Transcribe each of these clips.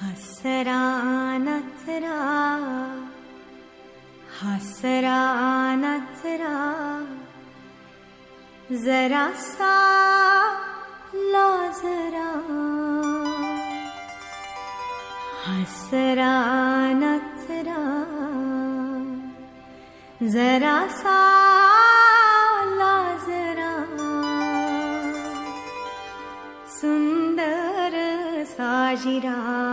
हसरा नचरा हसरा नचरा जरा सा लसरा नचरा जरा सा लर साजिरा।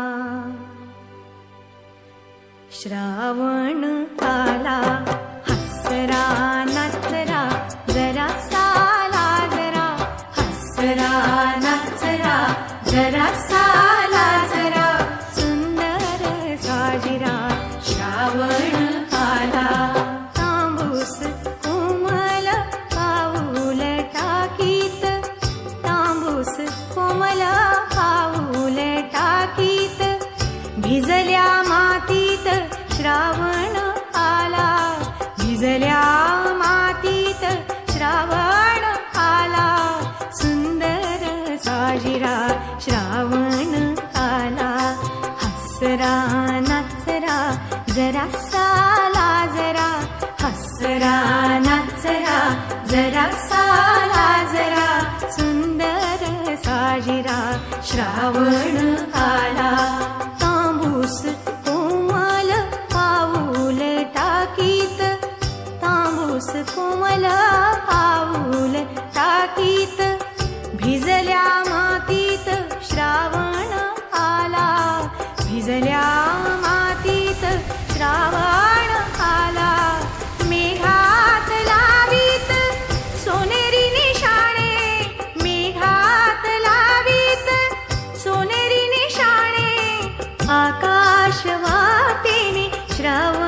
श्रावण आला हसरा नचरा जरा साला जरा. हसरा नचरा जरा साला जरा. सुंदर साजरा श्रावण आला. तांबूस कोमल पाऊल टाकीत. तांबूस कोमल पाऊल टाकीत. भिजल्या मा श्रावण आला भिजल्या मातीत श्रावण आला सुंदर साजिरा श्रावण आला. हसरा नसरा जरासा कोमल पाऊल टाकीत भिजल्या मातीत श्रावण आला. भिजल्या मातीत श्रावण आला. मेघात लावीत सोनेरी निशाणे. मेघात लावीत सोनेरी निशाणे. आकाश वाटेने श्रावण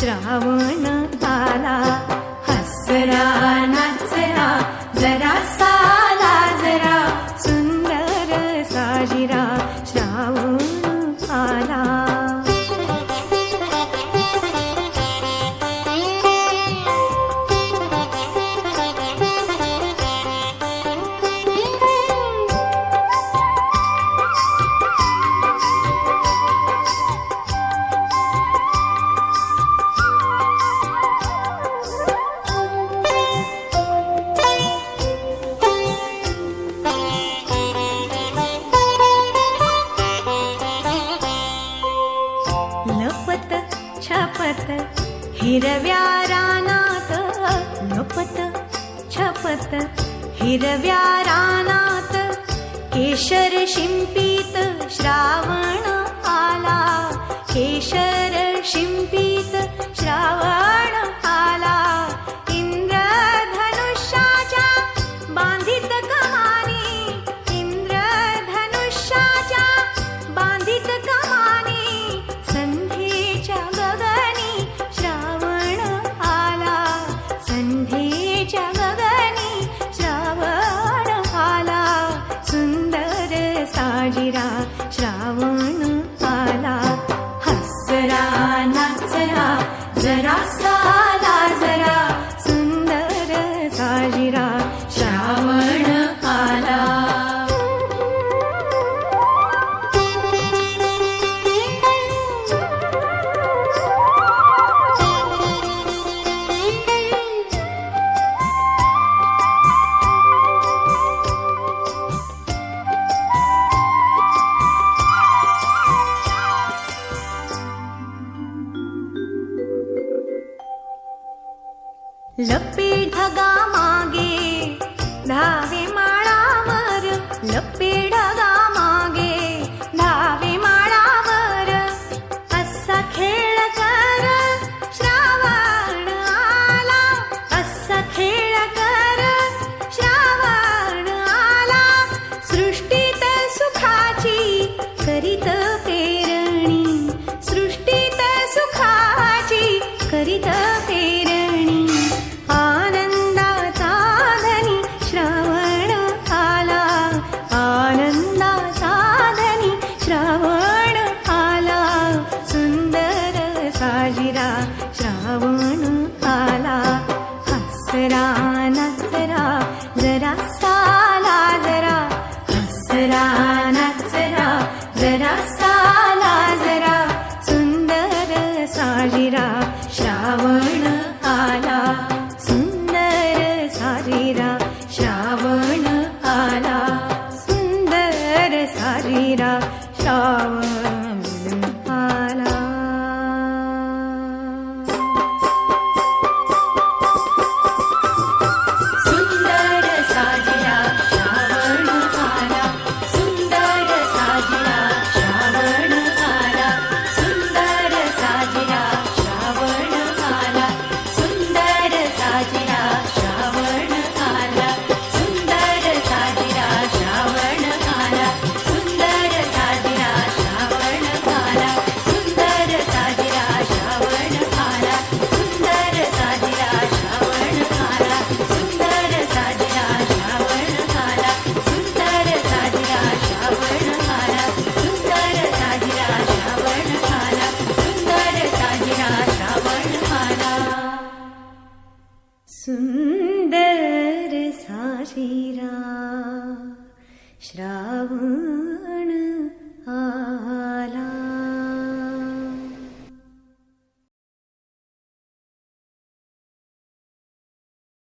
श्रावण आला हसरा हिरव्या रानात लपत छपत। हिरव्या रानात केशर शिंपीत श्रावण आला। केशर शिंपीत श्रावण I won't लप्पी ढगा मागे धा मामर लीढ श्रावण Shravana